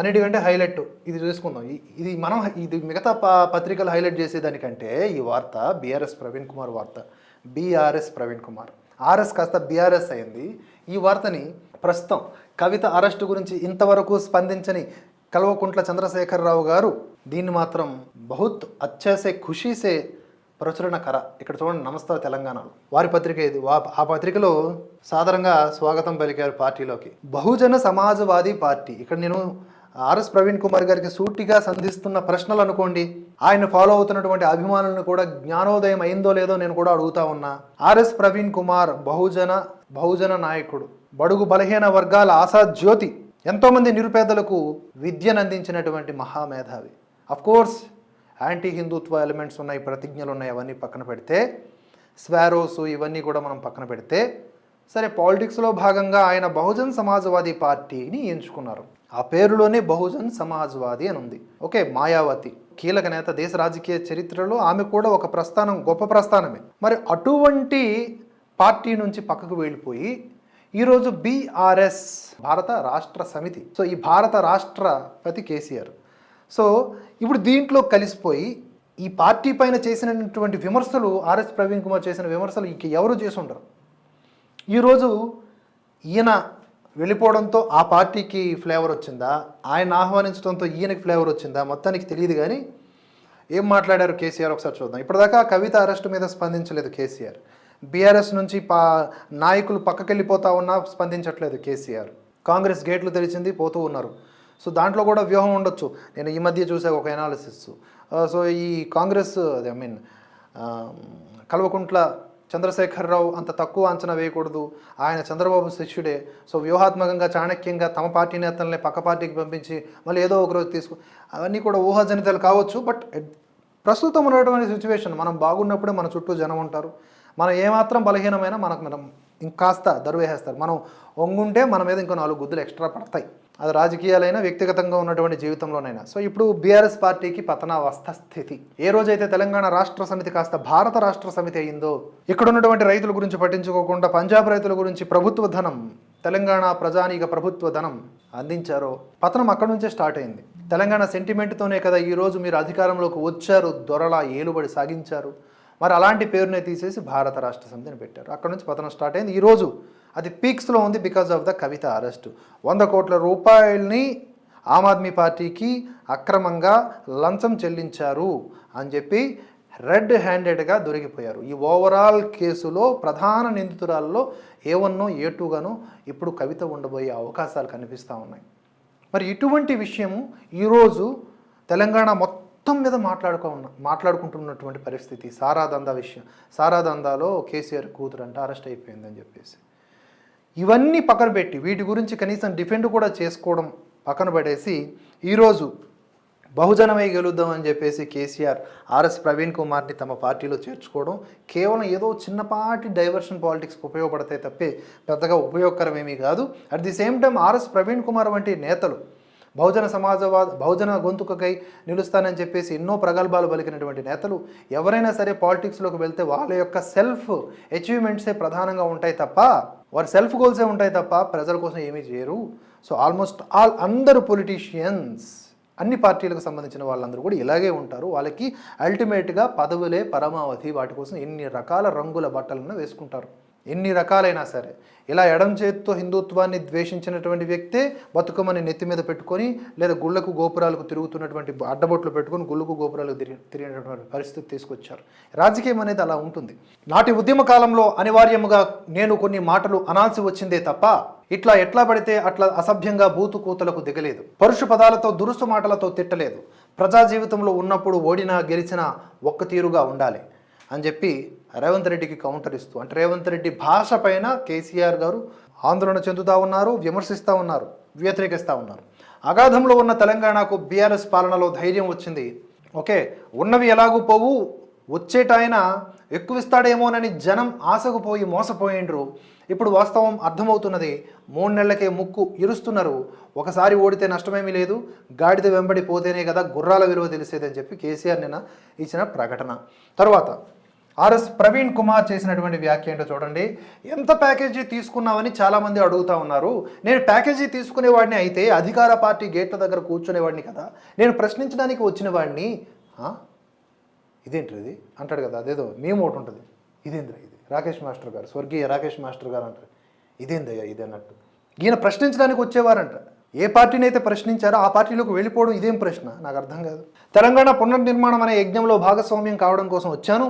అన్నిటికంటే హైలైట్ ఇది చూసుకుందాం. ఇది మనం ఇది మిగతా ప- పత్రికలు హైలైట్ చేసేదానికంటే ఈ వార్త బీఆర్ఎస్ ప్రవీణ్ కుమార్ వార్త. బీఆర్ఎస్ ప్రవీణ్ కుమార్ ఆర్ఎస్ కాస్త బీఆర్ఎస్ అయింది. ఈ వార్తని ప్రస్తుతం కవిత అరెస్టు గురించి ఇంతవరకు స్పందించని కల్వకుంట్ల చంద్రశేఖరరావు గారు దీన్ని మాత్రం బహుత్ అచ్చేసే ఖుషీసే ప్రచురణ కర. ఇక్కడ చూడండి నమస్తే తెలంగాణలో. వారి పత్రిక ఇది ఆ పత్రికలో సాధారణంగా స్వాగతం పలికారు పార్టీలోకి. బహుజన సమాజవాదీ పార్టీ. ఇక్కడ నేను ఆర్ఎస్ ప్రవీణ్ కుమార్ గారికి సూటిగా సంధిస్తున్న ప్రశ్నలు అనుకోండి ఆయన ఫాలో అవుతున్నటువంటి అభిమానులను కూడా జ్ఞానోదయం అయిందో లేదో నేను కూడా అడుగుతా ఉన్నా. ఆర్ఎస్ ప్రవీణ్ కుమార్ బహుజన బహుజన నాయకుడు బడుగు బలహీన వర్గాల ఆశా జ్యోతి ఎంతోమంది నిరుపేదలకు విద్యను అందించినటువంటి మహామేధావి. కోర్స్ యాంటీ హిందుత్వ ఎలిమెంట్స్ ఉన్నాయి ప్రతిజ్ఞలు ఉన్నాయి అవన్నీ పక్కన పెడితే స్వారోస్ ఇవన్నీ కూడా మనం పక్కన పెడితే సరే పాలిటిక్స్లో భాగంగా ఆయన బహుజన్ సమాజ్వాదీ పార్టీని ఎంచుకున్నారు. ఆ పేరులోనే బహుజన్ సమాజ్వాది అని ఉంది. ఓకే మాయావతి. కీలక నేత దేశ రాజకీయ చరిత్రలో ఆమె కూడా ఒక ప్రస్థానం గొప్ప ప్రస్థానమే. మరి అటువంటి పార్టీ నుంచి పక్కకు వెళ్ళిపోయి ఈరోజు బీఆర్ఎస్ భారత రాష్ట్ర సమితి. సో ఈ భారత రాష్ట్రపతి కేసీఆర్. సో ఇప్పుడు దీంట్లో కలిసిపోయి ఈ పార్టీ పైన చేసినటువంటి విమర్శలు ఆర్ఎస్ ప్రవీణ్ కుమార్ చేసిన విమర్శలు ఇంక ఎవరు చేసి ఉండరు. ఈరోజు ఈయన వెళ్ళిపోవడంతో ఆ పార్టీకి ఫ్లేవర్ వచ్చిందా? ఆయన ఆహ్వానించడంతో ఈయనకి ఫ్లేవర్ వచ్చిందా? మొత్తానికి తెలియదు కానీ ఏం మాట్లాడారు కేసీఆర్? ఒకసారి చూద్దాం. ఇప్పటిదాకా కవిత అరెస్టు మీద స్పందించలేదు కేసీఆర్. బీఆర్ఎస్ నుంచి పా నాయకులు పక్కకెళ్ళిపోతా ఉన్నా స్పందించట్లేదు కేసీఆర్. కాంగ్రెస్ గేట్లు తెరిచింది పోతూ ఉన్నారు. సో దాంట్లో కూడా వ్యూహం ఉండొచ్చు. నేను ఈ మధ్య చూసే ఒక ఎనాలిసిస్ సో ఈ Congress I mean Kalvakuntla Chandrashekar Rao అంత తక్కువ అంచనా వేయకూడదు. ఆయన చంద్రబాబు శిష్యుడే. సో వ్యూహాత్మకంగా చాణక్యంగా తమ పార్టీ నేతల్ని పక్క పార్టీకి పంపించి మళ్ళీ ఏదో ఒక రోజు తీసుకు అవన్నీ కూడా ఊహాజనితాలు కావచ్చు బట్ ప్రస్తుతం ఉన్నటువంటి సిచ్యువేషన్ మనం బాగున్నప్పుడే మన చుట్టూ జనం ఉంటారు. మనం ఏమాత్రం బలహీనమైనా మనకు మనం ఇంకాస్త దరువేసేస్తారు. మనం ఒంగుంటే మన మీద ఇంకో నాలుగు గుద్దులు ఎక్స్ట్రా పడతాయి. అది రాజకీయాలైనా వ్యక్తిగతంగా ఉన్నటువంటి జీవితంలోనైనా. సో ఇప్పుడు బీఆర్ఎస్ పార్టీకి పతనావస్థ స్థితి ఏ రోజైతే తెలంగాణ రాష్ట్ర సమితి కాస్త భారత రాష్ట్ర సమితి అయిందో ఇక్కడ ఉన్నటువంటి రైతుల గురించి పట్టించుకోకుండా పంజాబ్ రైతుల గురించి ప్రభుత్వ ధనం తెలంగాణ ప్రజానీక ప్రభుత్వ ధనం అందించారో పతనం అక్కడ నుంచే స్టార్ట్ అయింది. తెలంగాణ సెంటిమెంట్తోనే కదా ఈరోజు మీరు అధికారంలోకి వచ్చారు దొరలా ఏలుబడి సాగించారు. మరి అలాంటి పేరునే తీసేసి భారత రాష్ట్ర సమితిని పెట్టారు. అక్కడ నుంచి పతనం స్టార్ట్ అయింది. ఈరోజు అది పీక్స్లో ఉంది because of the Kavitha arrest. వంద కోట్ల రూపాయల్ని ఆమ్ ఆద్మీ పార్టీకి అక్రమంగా లంచం చెల్లించారు అని చెప్పి రెడ్ హ్యాండెడ్గా దొరికిపోయారు. ఈ ఓవరాల్ కేసులో ప్రధాన నిందితురాల్లో ఏ వన్నో ఏ టూగానో ఇప్పుడు కవిత ఉండబోయే అవకాశాలు కనిపిస్తూ ఉన్నాయి. మరి ఇటువంటి విషయము ఈరోజు తెలంగాణ మొత్తం మీద మాట్లాడుకో ఉన్న మాట్లాడుకుంటున్నటువంటి పరిస్థితి సారాదందా విషయం సారాదందాలో కేసీఆర్ కూతురంట అరెస్ట్ అయిపోయిందని చెప్పేసి. ఇవన్నీ పక్కన పెట్టి వీటి గురించి కనీసం డిఫెండ్ కూడా చేసుకోవడం పక్కన పడేసి ఈరోజు బహుజనమై గెలుద్దాం అని చెప్పేసి కేసీఆర్ ఆర్ఎస్ ప్రవీణ్ కుమార్ని తమ పార్టీలో చేర్చుకోవడం కేవలం ఏదో చిన్నపాటి డైవర్షన్ పాలిటిక్స్కి ఉపయోగపడతాయి తప్పే పెద్దగా ఉపయోగకరమేమీ కాదు. At the same time RS Praveen Kumar వంటి నేతలు బహుజన సమాజవాద బహుజన గొంతుకకై నిలుస్తానని చెప్పేసి ఎన్నో ప్రగల్భాలు పలికినటువంటి నేతలు. ఎవరైనా సరే పాలిటిక్స్లోకి వెళ్తే వాళ్ళ యొక్క సెల్ఫ్ అచీవ్మెంట్సే ప్రధానంగా ఉంటాయి తప్ప వారి సెల్ఫ్ గోల్సే ఉంటాయి తప్ప ప్రజల కోసం ఏమీ చేయరు. సో ఆల్మోస్ట్ ఆల్ అందరు పొలిటీషియన్స్ అన్ని పార్టీలకు సంబంధించిన వాళ్ళందరూ కూడా ఇలాగే ఉంటారు. వాళ్ళకి అల్టిమేట్గా పదవులే పరమావధి వాటి కోసం ఎన్ని రకాల రంగుల బట్టలను వేసుకుంటారు. ఎన్ని రకాలైనా సరే. ఇలా ఎడం చేతితో హిందుత్వాన్ని ద్వేషించినటువంటి వ్యక్తే బతుకమ్మని నెత్తి మీద పెట్టుకొని లేదా గుళ్ళకు గోపురాలకు తిరుగుతున్నటువంటి అడ్డబొట్లు పెట్టుకొని గుళ్ళకు గోపురాలకు తిరిగి తిరిగినటువంటి పరిస్థితి తీసుకొచ్చారు. రాజకీయం అనేది అలా ఉంటుంది. నాటి ఉద్యమ కాలంలో అనివార్యముగా నేను కొన్ని మాటలు అనాల్సి వచ్చిందే తప్ప ఇట్లా ఎట్లా పడితే అట్లా అసభ్యంగా బూతు కూతలకు దిగలేదు. పరుషు పదాలతో దురుసు మాటలతో తిట్టలేదు. ప్రజా జీవితంలో ఉన్నప్పుడు ఓడినా గెలిచినా ఒక్క తీరుగా ఉండాలి. అని చెప్పి రేవంత్ రెడ్డికి కౌంటర్ ఇస్తూ అంటే రేవంత్ రెడ్డి భాష పైన కేసీఆర్ గారు ఆందోళన చెందుతూ ఉన్నారు విమర్శిస్తూ ఉన్నారు వ్యతిరేకిస్తూ ఉన్నారు. అగాధంలో ఉన్న తెలంగాణకు బీఆర్ఎస్ పాలనలో ధైర్యం వచ్చింది. ఓకే ఉన్నవి ఎలాగూ పోవు వచ్చేటాయన ఎక్కువ ఇస్తాడేమోనని జనం ఆశకు పోయి మోసపోయిండ్రు. ఇప్పుడు వాస్తవం అర్థమవుతున్నది మూడు నెలలకే ముక్కు ఇరుస్తున్నారు. ఒకసారి ఓడితే నష్టమేమీ లేదు గాడిద వెంబడి పోతేనే కదా గుర్రాల విలువ తెలిసేదని చెప్పి కేసీఆర్ నిన్న ఇచ్చిన ప్రకటన. తర్వాత ఆర్ఎస్ ప్రవీణ్ కుమార్ చేసినటువంటి వ్యాఖ్య ఏంటో చూడండి. ఎంత ప్యాకేజీ తీసుకున్నామని చాలామంది అడుగుతా ఉన్నారు. నేను ప్యాకేజీ తీసుకునేవాడిని అయితే అధికార పార్టీ గేట్ల దగ్గర కూర్చునేవాడిని కదా. నేను ప్రశ్నించడానికి వచ్చిన వాడిని ఇదేంటి ఇది అంటాడు కదా అదేదో మేము ఒకటి ఉంటుంది. ఇదేంద్ర ఇది? రాకేష్ మాస్టర్ గారు స్వర్గీయ రాకేష్ మాస్టర్ గారు అంటారు. ఇదేందయ్యా ఇది అన్నట్టు. ఈయన ప్రశ్నించడానికి వచ్చేవారంట. ఏ పార్టీని అయితే ప్రశ్నించారో ఆ పార్టీలోకి వెళ్ళిపోవడం ఇదేం ప్రశ్న? నాకు అర్థం కాదు. తెలంగాణ పునర్నిర్మాణం అనే యజ్ఞంలో భాగస్వామ్యం కావడం కోసం వచ్చాను.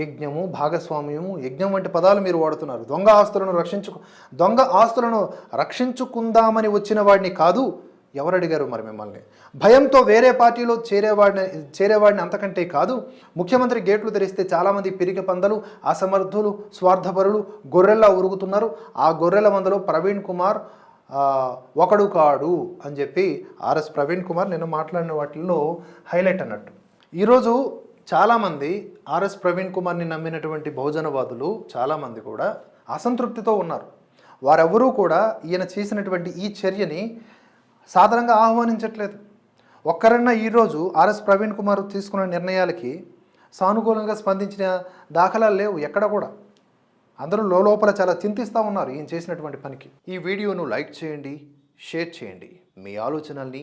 యజ్ఞము భాగస్వామ్యము యజ్ఞం వంటి పదాలు మీరు వాడుతున్నారు. దొంగ ఆస్తులను రక్షించు దొంగ ఆస్తులను రక్షించుకుందామని వచ్చిన వాడిని కాదు ఎవరు అడిగారు మరి మిమ్మల్ని? భయంతో వేరే పార్టీలో చేరేవాడిని చేరేవాడిని అంతకంటే కాదు ముఖ్యమంత్రి గేట్లు తెరిస్తే చాలామంది పిరిగి పందలు అసమర్థులు స్వార్థపరులు గొర్రెల్లా ఉరుగుతున్నారు. ఆ గొర్రెల మందలో ప్రవీణ్ కుమార్ ఒకడు కాడు అని చెప్పి ఆర్ఎస్ ప్రవీణ్ కుమార్ నేను మాట్లాడిన వాటిల్లో హైలైట్ అన్నట్టు. ఈరోజు చాలామంది ఆర్ఎస్ ప్రవీణ్ కుమార్ని నమ్మినటువంటి బహుజనవాదులు చాలామంది కూడా అసంతృప్తితో ఉన్నారు. వారెవరూ కూడా ఈయన చేసినటువంటి ఈ చర్యని సాధారణంగా ఆహ్వానించట్లేదు. ఒక్కరన్నా ఈరోజు ఆర్ఎస్ ప్రవీణ్ కుమార్ తీసుకున్న నిర్ణయాలకి సానుకూలంగా స్పందించిన దాఖలాలు లేవు ఎక్కడ కూడా. అందరూ లోపల చాలా చింతిస్తూ ఉన్నారు ఈయన చేసినటువంటి పనికి. ఈ వీడియోను లైక్ చేయండి షేర్ చేయండి. మీ ఆలోచనల్ని